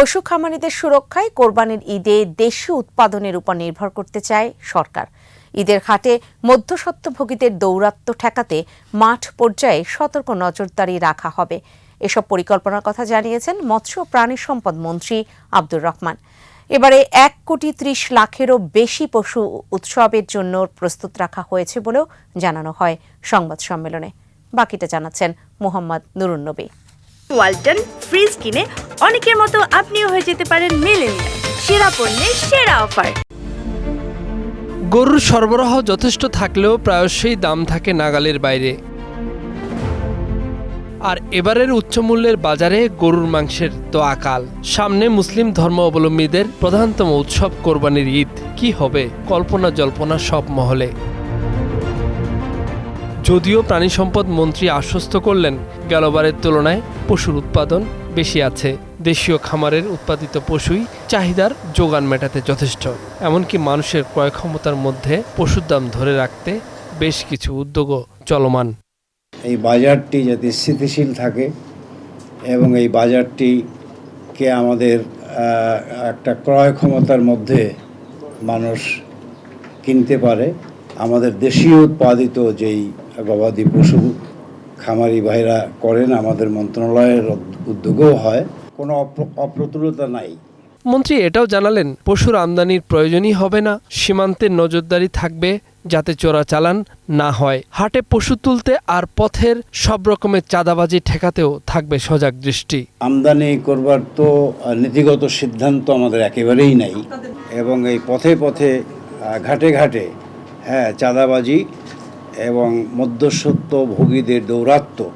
পশু খামারিদের সুরক্ষায় কোরবানির ঈদে দেশীয় উৎপাদনের উপর নির্ভর করতে চায় সরকার। ঈদের ঘাটে মধ্যস্বত্বভোগীদের দৌরাত্ম্য ঠেকাতে মাঠ পর্যায়ে সতর্ক নজরদারি রাখা হবে। এসব পরিকল্পনার কথা জানিয়েছেন মৎস্য প্রাণী সম্পদ মন্ত্রী আব্দুর রহমান। এবারে এক কোটি ত্রিশ লাখেরও বেশি পশু উৎসবের জন্য প্রস্তুত রাখা হয়েছে বলেও জানানো হয় সংবাদ সম্মেলনে। বাকিটা জানাচ্ছেন মোহাম্মদ নুরুন্নবী। ওয়ালটন ফ্রিজ কিনে অনেকের মতো আপনিও হয়ে যেতে পারেন মেলেনিয়া সেরা পণ্যের সেরা অফার। গরুর সরবরাহ যথেষ্ট থাকলেও প্রায়শই দাম থাকে নাগালের বাইরে। আর এবারের উচ্চমূল্যের বাজারে গরুর মাংসের তো আকাল। সামনে মুসলিম ধর্ম অবলম্বীদের প্রধানতম উৎসব কোরবানির ঈদ। কি হবে? কল্পনা জল্পনা সব মহলে। যদিও প্রাণী সম্পদ মন্ত্রী আশ্বস্ত করলেন, গেলবারের তুলনায় পশুর উৎপাদন বেশি আছে। দেশীয় খামারের উৎপাদিত পশুই চাহিদার যোগান মেটাতে যথেষ্ট। এমনকি মানুষের ক্রয় ক্ষমতার মধ্যে পশুর দাম ধরে রাখতে বেশ কিছু উদ্যোগও চলমান। এই বাজারটি যাতে স্থিতিশীল থাকে এবং এই বাজারটিকে আমাদের একটা ক্রয় ক্ষমতার মধ্যে মানুষ কিনতে পারে, আমাদের দেশীয় উৎপাদিত যেই গবাদি পশু খামারি ভাইরা করেন আমাদের মন্ত্রণালয়ের উদ্যোগেও হয়। কোনো অপ্রতুলতা নাই। মন্ত্রী এটাও জানালেন পশুর আমদানির প্রয়োজনই হবে না সীমান্তের নজরদারি থাকবে যাতে চোরাচালান না হয়। হাটে পশু তুলতে আর পথের সব রকমের চাঁদাবাজি ঠেকাতেও থাকবে সজাগ দৃষ্টি। আমদানি করবার তো নীতিগত সিদ্ধান্ত আমাদের একেবারেই নাই। এবং এই পথে পথে ঘাটে ঘাটে হ্যাঁ চাঁদাবাজি এবং মধ্যস্বত্ব ভোগীদের দৌরাত্ম্য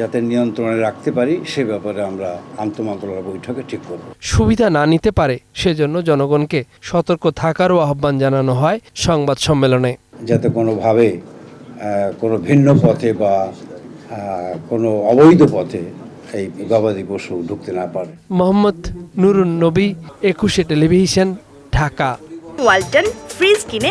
যাতে নিয়ন্ত্রণে রাখতে পারি সে ব্যাপারে আমরা আন্তমন্ত্রণালয় বৈঠকে ঠিক করব। সুবিধা না নিতে পারে সেজন্য জনগণকে সতর্ক থাকারও আহ্বান জানানো হয় সংবাদ সম্মেলনে। যাতে কোনোভাবে কোনো ভিন্ন পথে বা কোনো অবৈধ পথে এই গবাদি পশু ঢুকতে না পারে। মোহাম্মদ নুরুন নবী একুশে টেলিভিশন ঢাকা। ওয়ালটন ফ্রিজ কিনে